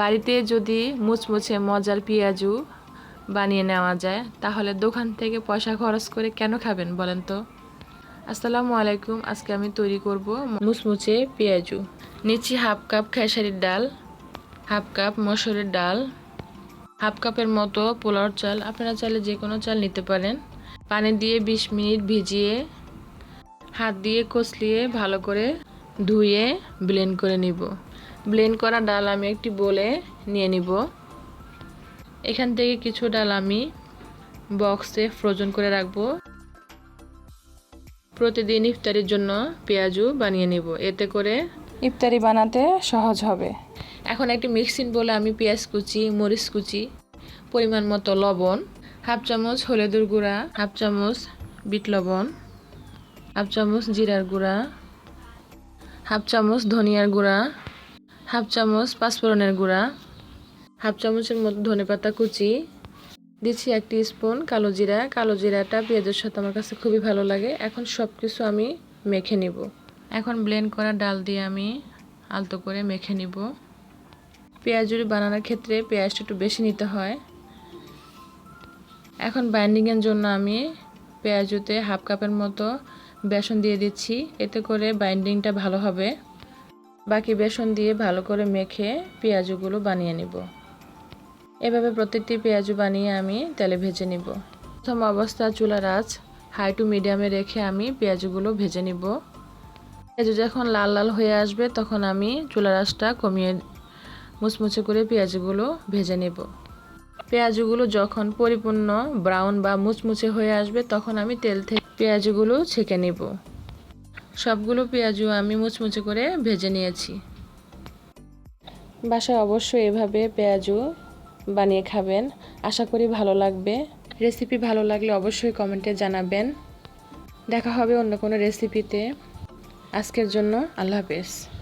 বাড়িতে যদি মুচমুচে মজার পেঁয়াজু বানিয়ে নেওয়া যায়, তাহলে দোকান থেকে পয়সা খরচ করে কেন খাবেন বলেন তো? আসসালামু আলাইকুম, আজকে আমি তৈরি করব মুচমুচে পেঁয়াজু। নিচ্ছি হাফ কাপ খেসারির ডাল, হাফ কাপ মসুরের ডাল, হাফ কাপের মতো পোলাওর চাল। আপনারা চাইলে যে কোনো চাল নিতে পারেন। পানি দিয়ে ২০ মিনিট ভিজিয়ে হাত দিয়ে কষলিয়ে ভালো করে ধুয়ে ব্লেন্ড করে নিব। ব্লেন্ড করা ডাল আমি একটি বলে নিয়ে নিব। এখান থেকে কিছু ডাল আমি বক্সে ফ্রোজন করে রাখব। প্রতিদিন ইফতারির জন্য পেঁয়াজু বানিয়ে নিব। এতে করে ইফতারি বানাতে সহজ হবে। এখন একটি মিক্সিং বলে আমি পেঁয়াজ কুচি মরিচ কুচি পরিমাণ মতো লবণ হাফ চামচ হলুদের গুঁড়া হাফ চামচ বিট লবণ হাফ চামচ জিরার গুঁড়া হাফ চামচ ধনিয়ার গুঁড়া হাফ চামচ পাঁচফোড়নের গুঁড়া, হাফ চামচের মতো ধনেপাতা কুচি, দিচ্ছি একটি স্পুন কালো জিরা। কালো জিরাটা পেঁয়াজের সাথে আমার কাছে খুবই ভালো লাগে। এখন সব কিছু আমি মেখে নিব। এখন ব্লেন্ড করা ডাল দিয়ে আমি আলতো করে মেখে নিব। পেঁয়াজুরি বানানোর ক্ষেত্রে পেঁয়াজটা একটু বেশি নিতে হয়। এখন বাইন্ডিংয়ের জন্য আমি পেঁয়াজুতে হাফ কাপের মতো বেসন দিয়ে দিচ্ছি। এতে করে বাইন্ডিংটা ভালো হবে। বাকি বেসন দিয়ে ভালো করে মেখে পেঁয়াজগুলো বানিয়ে নিব। এভাবে প্রত্যেকটি পেঁয়াজু বানিয়ে আমি তেলে ভেজে নিব। প্রথম অবস্থা চুলার আঁচ হাই টু মিডিয়ামে রেখে আমি পেঁয়াজগুলো ভেজে নিব। পেঁয়াজু যখন লাল লাল হয়ে আসবে তখন আমি চুলার আঁচটা কমিয়ে মুচমুচে করে পেঁয়াজগুলো ভেজে নেব। পেঁয়াজগুলো যখন পরিপূর্ণ ব্রাউন বা মুচমুচে হয়ে আসবে তখন আমি তেল থেকে পেঁয়াজগুলো ছেঁকে নেব। সবগুলো পেঁয়াজও আমি মুচমুচে করে ভেজে নিয়েছি। বাসায় অবশ্যই এভাবে পেঁয়াজু বানিয়ে খাবেন। আশা করি ভালো লাগবে। রেসিপি ভালো লাগলে অবশ্যই কমেন্টে জানাবেন। দেখা হবে অন্য কোনো রেসিপিতে। আজকের জন্য আল্লাহ হাফেজ।